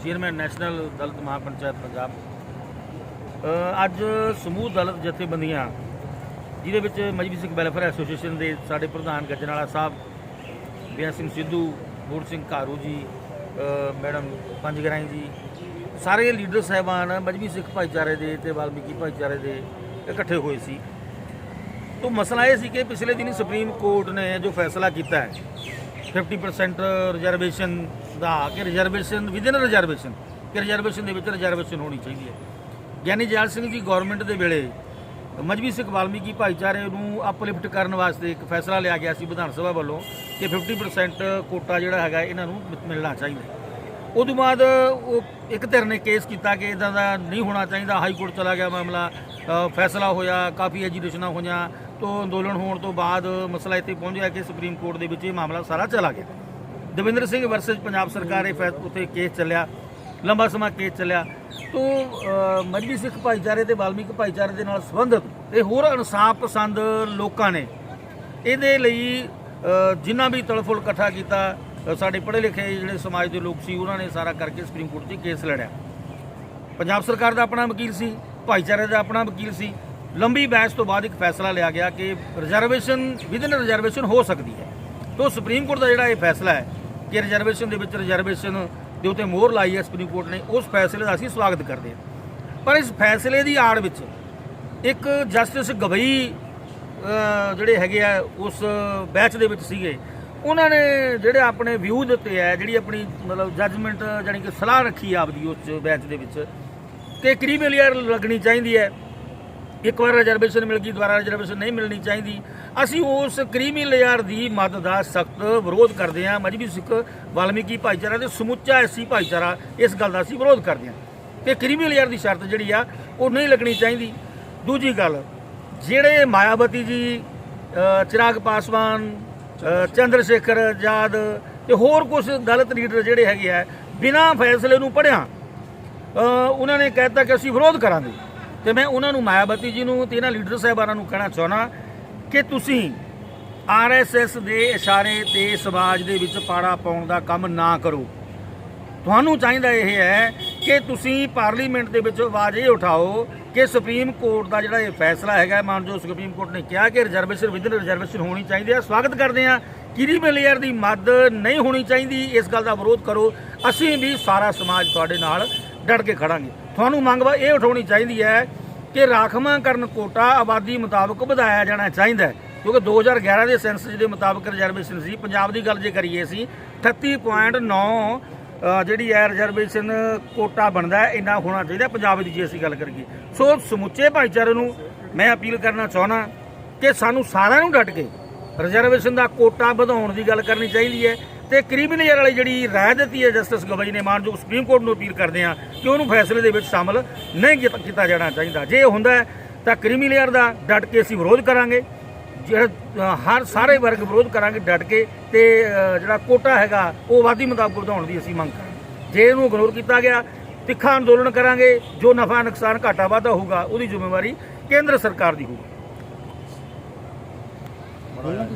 Chairman national Dalit Mahapanchayat Punjab ਅੱਜ ਸਮੂਹ ਦਲਿਤ ਜਥੇਬੰਦੀਆਂ ਜਿਹਦੇ ਵਿੱਚ ਮਜਬੀ ਸਿੱਖ ਵੈਲਫੇਅਰ ਐਸੋਸੀਏਸ਼ਨ ਦੇ ਸਾਡੇ ਪ੍ਰਧਾਨ ਗੱਜਣਾਲਾ ਸਾਹਿਬ ਬਿਆਨ ਸਿੰਘ ਸਿੱਧੂ ਬੂੜ ਸਿੰਘ ਘਾਰੂ ਜੀ ਅ, ਮੈਡਮ ਪੰਜਗਰਾਈ ਜੀ ਸਾਰੇ ਲੀਡਰ ਸਾਹਿਬਾਨ ਮਜਬੀ ਸਿੱਖ ਭਾਈਚਾਰੇ ਦੇ ਤੇ ਵਾਲਮੀਕੀ ਭਾਈਚਾਰੇ ਦੇ ਇਕੱਠੇ ਹੋਏ ਸੀ। ਤੋਂ ਮਸਲਾ ਇਹ ਸੀ ਕਿ ਪਿਛਲੇ ਦਿਨੀ ਸੁਪਰੀਮ ਕੋਰਟ ਨੇ ਜੋ ਫੈਸਲਾ ਕੀਤਾ ਹੈ 50% ਰਿਜ਼ਰਵੇਸ਼ਨ ਦਾ ਕਿ ਰਿਜ਼ਰਵੇਸ਼ਨ ਵਿਦਿਨ ਰਿਜ਼ਰਵੇਸ਼ਨ ਕਿ ਰਿਜ਼ਰਵੇਸ਼ਨ ਦੇ ਵਿੱਚ ਰਿਜ਼ਰਵੇਸ਼ਨ ਹੋਣੀ ਚਾਹੀਦੀ ਹੈ। ਗਿਆਨੀ ਜੈਲ ਸਿੰਘ ਜੀ ਗਵਰਨਮੈਂਟ ਦੇ ਵੇਲੇ ਮਜਬੀ ਸਿੱਖ ਵਾਲਮੀਕੀ ਭਾਈਚਾਰੇ ਨੂੰ ਅਪਲਿਫਟ ਕਰਨ ਵਾਸਤੇ ਇੱਕ ਫੈਸਲਾ ਲਿਆ ਗਿਆ ਸੀ ਵਿਧਾਨ ਸਭਾ ਵੱਲੋਂ ਕਿ 50% ਕੋਟਾ ਜਿਹੜਾ ਹੈਗਾ ਇਹਨਾਂ ਨੂੰ ਮਿ- ਮਿਲਣਾ ਚਾਹੀਦਾ ਹੈ। ਉਦੋਂ ਬਾਅਦ ਉਹ ਇੱਕ ਧਿਰ ਨੇ ਕੇਸ ਕੀਤਾ ਕਿ ਇਦਾਂ ਦਾ ਨਹੀਂ ਹੋਣਾ ਚਾਹੀਦਾ, ਹਾਈ ਕੋਰਟ ਚਲਾ ਗਿਆ ਮਾਮਲਾ ਫੈਸਲਾ ਹੋਇਆ, ਕਾਫੀ ਐਜੀਟੇਸ਼ਨਾਂ ਹੋਈਆਂ ਤੋਂ ਅੰਦੋਲਨ ਹੋਣ ਤੋਂ ਬਾਅਦ ਮਸਲਾ ਇੱਥੇ ਪਹੁੰਚ ਗਿਆ ਕਿ ਸੁਪਰੀਮ ਕੋਰਟ ਦੇ ਵਿੱਚ ਇਹ ਮਾਮਲਾ ਸਾਰਾ ਚਲਾ ਗਿਆ। ਦਵਿੰਦਰ ਸਿੰਘ ਵਰਸਸ ਪੰਜਾਬ ਸਰਕਾਰ ਇਹ ਫੈਸ ਉੱਥੇ ਕੇਸ ਚੱਲਿਆ। ਲੰਬਾ ਸਮਾਂ ਕੇਸ ਚੱਲਿਆ। ਤੋਂ ਅ, ਮਜਬੀ ਸਿੱਖ ਭਾਈਚਾਰੇ ਤੇ ਵਾਲਮੀਕ ਭਾਈਚਾਰੇ ਦੇ ਨਾਲ ਸੰਬੰਧਿਤ ਤੇ ਹੋਰ ਇਨਸਾਫ ਪਸੰਦ ਲੋਕਾਂ ਨੇ ਇਹਦੇ ਲਈ ਜਿੰਨਾ ਵੀ ਤਲਫੁਲ ਇਕੱਠਾ ਕੀਤਾ ਸਾਡੇ ਪੜ੍ਹੇ ਲਿਖੇ ਜਿਹੜੇ ਸਮਾਜ ਦੇ ਲੋਕ ਸੀ ਉਹਨਾਂ ਨੇ ਸਾਰਾ ਕਰਕੇ ਸੁਪਰੀਮ ਕੋਰਟ 'ਚ ਕੇਸ ਲੜਿਆ। ਪੰਜਾਬ ਸਰਕਾਰ ਦਾ ਆਪਣਾ ਵਕੀਲ ਸੀ ਭਾਈਚਾਰੇ ਦਾ ਆਪਣਾ ਵਕੀਲ ਸੀ। ਲੰਬੀ ਬਹਿਸ ਤੋਂ ਬਾਅਦ ਇੱਕ ਫੈਸਲਾ ਲਿਆ ਗਿਆ ਕਿ ਰਿਜ਼ਰਵੇਸ਼ਨ ਵਿਦਨ ਰਿਜ਼ਰਵੇਸ਼ਨ ਹੋ ਸਕਦੀ ਹੈ। ਤੋਂ ਸੁਪਰੀਮ ਕੋਰਟ ਦਾ ਜਿਹੜਾ ਇਹ ਫੈਸਲਾ ਹੈ ਕਿ ਰਿਜ਼ਰਵੇਸ਼ਨ ਦੇ ਵਿੱਚ ਰਿਜ਼ਰਵੇਸ਼ਨ ਦੇ ਉੱਤੇ ਮੋਹਰ ਲਾਈ ਹੈ ਸੁਪਰੀਮ ਕੋਰਟ ਨੇ, ਉਸ ਫੈਸਲੇ ਦਾ ਅਸੀਂ ਸਵਾਗਤ ਕਰਦੇ ਹਾਂ। ਪਰ ਇਸ ਫੈਸਲੇ ਦੀ ਆੜ ਵਿੱਚ ਇੱਕ ਜਸਟਿਸ ਗਵਈ ਜਿਹੜੇ ਹੈਗੇ ਆ, ਉਸ ਬੈਚ ਦੇ ਵਿੱਚ ਸੀਗੇ। ਉਹਨਾਂ ਨੇ ਜਿਹੜੇ ਆਪਣੇ ਵਿਊ ਦਿੱਤੇ ਆ ਜਿਹੜੀ ਆਪਣੀ ਮਤਲਬ ਜੱਜਮੈਂਟ ਜਾਨੀ ਕਿ ਸਲਾਹ ਰੱਖੀ ਆ ਆਪਦੀ ਉਸ ਬੈਚ ਦੇ ਵਿੱਚ, ਕਿ ਕ੍ਰੀਮੀਨਲ ਲੱਗਣੀ ਚਾਹੀਦੀ ਹੈ। ਇੱਕ ਵਾਰ ਰਿਜ਼ਰਵੇਸ਼ਨ ਮਿਲ ਗਈ, ਦੁਬਾਰਾ ਰਿਜ਼ਰਵੇਸ਼ਨ ਨਹੀਂ ਮਿਲਣੀ ਚਾਹੀਦੀ। ਅਸੀਂ ਉਸ ਕਰੀਮੀ ਲੇਅਰ ਦੀ ਮੱਦ ਦਾ ਸਖਤ ਵਿਰੋਧ ਕਰਦੇ ਹਾਂ। ਮਜਬੀ ਸਿੱਖ ਵਾਲਮੀਕੀ ਭਾਈਚਾਰਾ ਤੇ ਸਮੁੱਚਾ ਐਸੀ ਭਾਈਚਾਰਾ ਇਸ ਗੱਲ ਦਾ ਅਸੀਂ ਵਿਰੋਧ ਕਰਦੇ ਹਾਂ। ਕਿ ਕਰੀਮੀ ਲੇਅਰ ਦੀ ਸ਼ਰਤ ਜਿਹੜੀ ਆ, ਉਹ ਨਹੀਂ ਲੱਗਣੀ ਚਾਹੀਦੀ। ਦੂਜੀ ਗੱਲ, ਜਿਹੜੇ ਮਾਇਆਵਤੀ ਜੀ ਚਿਰਾਗ ਪਾਸਵਾਨ ਚੰਦਰ ਸ਼ੇਖਰ ਆਜ਼ਾਦ ਤੇ ਹੋਰ ਕੁਝ ਦਲਿਤ ਲੀਡਰ ਜਿਹੜੇ ਹੈਗੇ ਆ, ਬਿਨਾਂ ਫੈਸਲੇ ਨੂੰ ਪੜਿਆ ਉਹਨਾਂ ਨੇ ਕਹਿਤਾ ਕਿ ਅਸੀਂ ਵਿਰੋਧ ਕਰਾਂਗੇ। ਤੇ ਮੈਂ ਉਹਨਾਂ ਨੂੰ ਮਾਇਆਵਤੀ ਜੀ ਨੂੰ ਤੇ ਇਹਨਾਂ ਲੀਡਰ ਸਾਹਿਬਾਨਾਂ ਨੂੰ ਕਹਿਣਾ ਚਾਹਣਾ ਕਿ ਤੁਸੀਂ ਆਰਐਸਐਸ ਦੇ ਇਸ਼ਾਰੇ ਤੇ ਸਮਾਜ ਦੇ ਵਿੱਚ ਪਾੜਾ ਪਾਉਣ ਦਾ ਕੰਮ ਨਾ ਕਰੋ ਤੁਹਾਨੂੰ ਚਾਹੀਦਾ ਇਹ ਹੈ ਕਿ ਤੁਸੀਂ ਪਾਰਲੀਮੈਂਟ ਦੇ ਵਿੱਚ ਆਵਾਜ਼ ਇਹ ਉਠਾਓ ਕਿ ਸੁਪਰੀਮ ਕੋਰਟ ਦਾ ਜਿਹੜਾ ਇਹ ਫੈਸਲਾ ਹੈਗਾ ਮਾਨਯੋਗ ਸੁਪਰੀਮ ਕੋਰਟ ਨੇ ਕਿਹਾ ਕਿ ਰਿਜ਼ਰਵੇਸ਼ਨ ਵਿਦਨ ਰਿਜ਼ਰਵੇਸ਼ਨ ਹੋਣੀ ਚਾਹੀਦੀ ਹੈ ਸਵਾਗਤ ਕਰਦੇ ਹਾਂ ਕਿਰੀ ਲੇਅਰ ਦੀ ਮੱਦ ਨਹੀਂ ਹੋਣੀ ਚਾਹੀਦੀ, ਇਸ ਗੱਲ ਦਾ ਵਿਰੋਧ ਕਰੋ। ਅਸੀਂ ਵੀ ਸਾਰਾ ਸਮਾਜ ਤੁਹਾਡੇ ਨਾਲ ਡਟ ਕੇ ਖੜਾਂਗੇ। ਤੁਹਾਨੂੰ ਮੰਗ ਇਹ ਉਠਾਉਣੀ ਚਾਹੀਦੀ ਹੈ ਕਿ ਰਾਖਵਾਂਕਰਨ ਕੋਟਾ ਆਬਾਦੀ ਮੁਤਾਬਕ ਵਧਾਇਆ ਜਾਣਾ ਚਾਹੀਦਾ ਹੈ। ਕਿਉਂਕਿ 2011 ਦੇ ਸੈਂਸਸ ਦੇ ਮੁਤਾਬਕ ਰਿਜ਼ਰਵੇਸ਼ਨ ਸੀ। ਪੰਜਾਬ ਦੀ ਗੱਲ ਜੇ ਕਰੀਏ ਅਸੀਂ 38.9 ਅ, ਜਿਹੜੀ ਹੈ ਰਿਜ਼ਰਵੇਸ਼ਨ ਕੋਟਾ ਬਣਦਾ ਇੰਨਾ ਹੋਣਾ ਚਾਹੀਦਾ ਪੰਜਾਬ ਦੀ ਜੇ ਅਸੀਂ ਗੱਲ ਕਰੀਏ। ਸੋ ਸਮੁੱਚੇ ਭਾਈਚਾਰੇ ਨੂੰ ਮੈਂ ਅਪੀਲ ਕਰਨਾ ਚਾਹਣਾ ਕਿ ਸਾਨੂੰ ਸਾਰਿਆਂ ਨੂੰ ਡਟ ਕੇ ਰਿਜ਼ਰਵੇਸ਼ਨ ਦਾ ਕੋਟਾ ਵਧਾਉਣ ਦੀ ਗੱਲ ਕਰਨੀ ਚਾਹੀਦੀ ਹੈ। ਤੇ ਕ੍ਰਿਮੀਨਲ ਵਾਲੀ ਜਿਹੜੀ ਰਾਏ ਦਿੱਤੀ ਹੈ ਜਸਟਿਸ ਗਵਾਈ ਨੇ, ਮਾਨਯੋਗ ਸੁਪਰੀਮ ਕੋਰਟ ਨੂੰ ਅਪੀਲ ਕਰਦੇ ਆ ਕਿ ਉਹਨੂੰ ਫੈਸਲੇ ਦੇ ਵਿੱਚ ਸ਼ਾਮਲ ਨਹੀਂ ਕੀਤਾ- ਜਾਣਾ ਚਾਹੀਦਾ। ਜੇ ਹੁੰਦਾ ਹੈ, ਤਾਂ ਕ੍ਰਿਮੀਨਲ ਦਾ ਡਟ ਕੇ ਅਸੀਂ ਵਿਰੋਧ ਕਰਾਂਗੇ। ਜਿਹੜਾ ਹਰ, ਸਾਰੇ ਵਰਗ ਵਿਰੋਧ ਕਰਾਂਗੇ ਡਟ ਕੇ ਤੇ ਜਿਹੜਾ ਕੋਟਾ ਹੈਗਾ, ਉਹ ਆਬਾਦੀ ਮੁਤਾਬਕ ਵਧਾਉਣ ਦੀ ਅਸੀਂ ਮੰਗ ਕਰਾਂਗੇ। ਜੇ ਇਹਨੂੰ ਇਗਨੋਰ ਕੀਤਾ ਗਿਆ, ਤਿੱਖਾ ਅੰਦੋਲਨ ਕਰਾਂਗੇ, ਜੋ ਨਫਾ ਨੁਕਸਾਨ ਘਾਟਾ ਵਾਧਾ ਹੋਊਗਾ, ਉਹਦੀ ਜ਼ਿੰਮੇਵਾਰੀ ਕੇਂਦਰ ਸਰਕਾਰ ਦੀ ਹੋਊਗੀ।